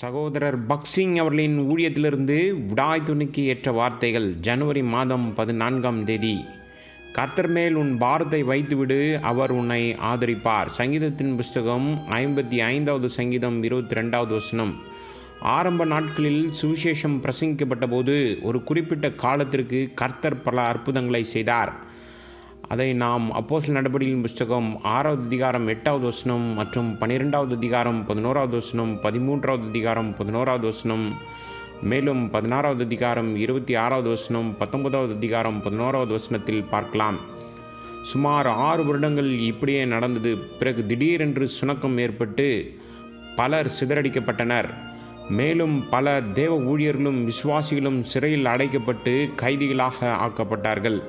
சகோதரர் பக்சிங் அவர்களின் ஊழியத்திலிருந்து விடாய் துணிக்கு ஏற்ற வார்த்தைகள் ஜனவரி மாதம் பதினான்காம் தேதி. கர்த்தர் மேல் உன் பாரத்தை வைத்துவிடு அவர் உன்னை ஆதரிப்பார். சங்கீதத்தின் புஸ்தகம் ஐம்பத்தி ஐந்தாவது சங்கீதம் இருபத்தி ரெண்டாவது வசனம். ஆரம்ப நாட்களில் சுவிசேஷம் பிரசங்கிக்கப்பட்ட போது ஒரு குறிப்பிட்ட காலத்திற்கு கர்த்தர் பல அற்புதங்களை செய்தார். அதை நாம் அப்போஸ்தலர் நடபடியின் புஸ்தகம் ஆறாவது அதிகாரம் எட்டாவது வசனம் மற்றும் பன்னிரெண்டாவது அதிகாரம் பதினோராவது வசனம் பதிமூன்றாவது அதிகாரம் பதினோராவது வசனம் மேலும் பதினாறாவது அதிகாரம் இருபத்தி ஆறாவது வசனம் பத்தொன்பதாவது அதிகாரம் பதினோராவது வசனத்தில் பார்க்கலாம். சுமார் ஆறு வருடங்கள் இப்படியே நடந்தது. பிறகு திடீரென்று சுணக்கம் ஏற்பட்டு பலர் சிதறடிக்கப்பட்டனர். மேலும் பல தேவ ஊழியர்களும் விசுவாசிகளும் சிறையில் அடைக்கப்பட்டு கைதிகளாக ஆக்கப்பட்டார்கள்.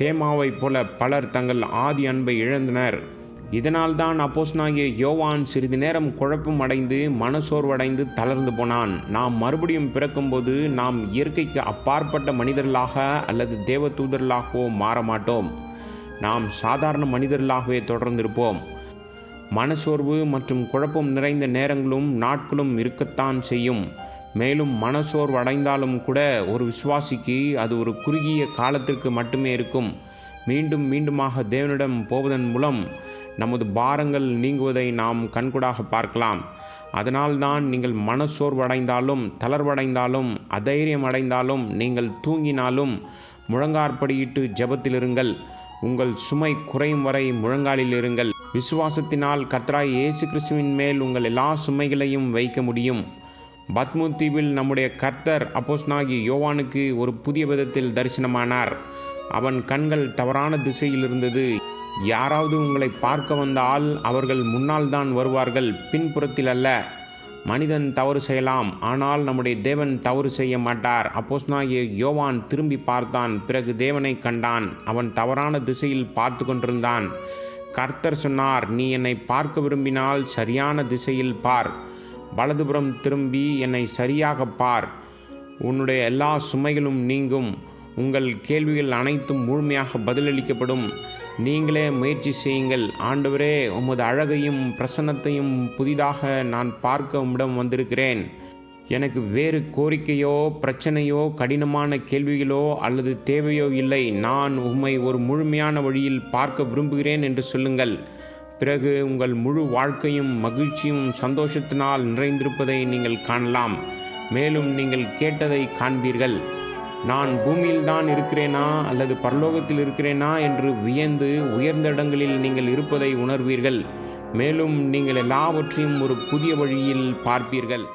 தேமாவைப் போல பலர் தங்கள் ஆதி அன்பை இழந்தனர். இதனால்தான் அப்போஸ்னாகிய யோவான் சிறிது நேரம் குழப்பம் அடைந்து மனசோர்வடைந்து தளர்ந்து போனான். நாம் மறுபடியும் பிறக்கும்போது நாம் இயற்கைக்கு அப்பாற்பட்ட மனிதர்களாக அல்லது தேவ தூதர்களாகவோ மாற மாட்டோம் நாம் சாதாரண மனிதர்களாகவே தொடர்ந்திருப்போம். மனசோர்வு மற்றும் குழப்பம் நிறைந்த நேரங்களும் நாட்களும் இருக்கத்தான் செய்யும். மேலும் மனசோர்வு அடைந்தாலும் கூட ஒரு விசுவாசிக்கு அது ஒரு குறுகிய காலத்திற்கு மட்டுமே இருக்கும். மீண்டும் மீண்டுமாக தேவனிடம் போவதன் மூலம் நமது பாரங்கள் நீங்குவதை நாம் கண்கூடாக பார்க்கலாம். அதனால்தான் நீங்கள் மனசோர்வடைந்தாலும் தளர்வடைந்தாலும் அதைரியம் அடைந்தாலும் நீங்கள் தூங்கினாலும் முழங்காற்படியிட்டு ஜெபத்தில் இருங்கள். உங்கள் சுமை குறையும் வரை முழங்காலில் இருங்கள். விசுவாசத்தினால் கத்ராய் இயேசு கிறிஸ்துவின் மேல் உங்கள் எல்லா சுமைகளையும் வைக்க முடியும். பத்மு தீவில் நம்முடைய கர்த்தர் அப்போஸ்னாகி யோவானுக்கு ஒரு புதிய விதத்தில் தரிசனமானார். அவன் கண்கள் தவறான திசையில் இருந்தது. யாராவது உங்களை பார்க்க வந்தால் அவர்கள் முன்னால் தான் வருவார்கள் பின்புறத்தில் அல்ல. மனிதன் தவறு செய்யலாம் ஆனால் நம்முடைய தேவன் தவறு செய்ய மாட்டார். அப்போஸ்னாகிய யோவான் திரும்பி பார்த்தான் பிறகு தேவனை கண்டான். அவன் தவறான திசையில் பார்த்து கொண்டிருந்தான். கர்த்தர் சொன்னார் நீ என்னை பார்க்க விரும்பினால் சரியான திசையில் பார். வலதுபுறம் திரும்பி என்னை சரியாக பார். உன்னுடைய எல்லா சுமைகளும் நீங்கும். உங்கள் கேள்விகள் அனைத்தும் முழுமையாக பதிலளிக்கப்படும். நீங்களே முயற்சி செய்யுங்கள். ஆண்டவரே உமது அழகையும் பிரசன்னத்தையும் புதிதாக நான் பார்க்க உம்மிடம் வந்திருக்கிறேன். எனக்கு வேறு கோரிக்கையோ பிரச்சனையோ கடினமான கேள்விகளோ அல்லது தேவையோ இல்லை. நான் உம்மை ஒரு முழுமையான வழியில் பார்க்க விரும்புகிறேன் என்று சொல்லுங்கள். பிறகு உங்கள் முழு வாழ்க்கையும் மகிழ்ச்சியும் சந்தோஷத்தினால் நிறைந்திருப்பதை நீங்கள் காணலாம். மேலும் நீங்கள் கேட்டதை காண்பீர்கள். நான் பூமியில்தான் இருக்கிறேனா அல்லது பரலோகத்தில் இருக்கிறேனா என்று வியந்து உயர்ந்த இடங்களில் நீங்கள் இருப்பதை உணர்வீர்கள். மேலும் நீங்கள் எல்லாவற்றையும் ஒரு புதிய வழியில் பார்ப்பீர்கள்.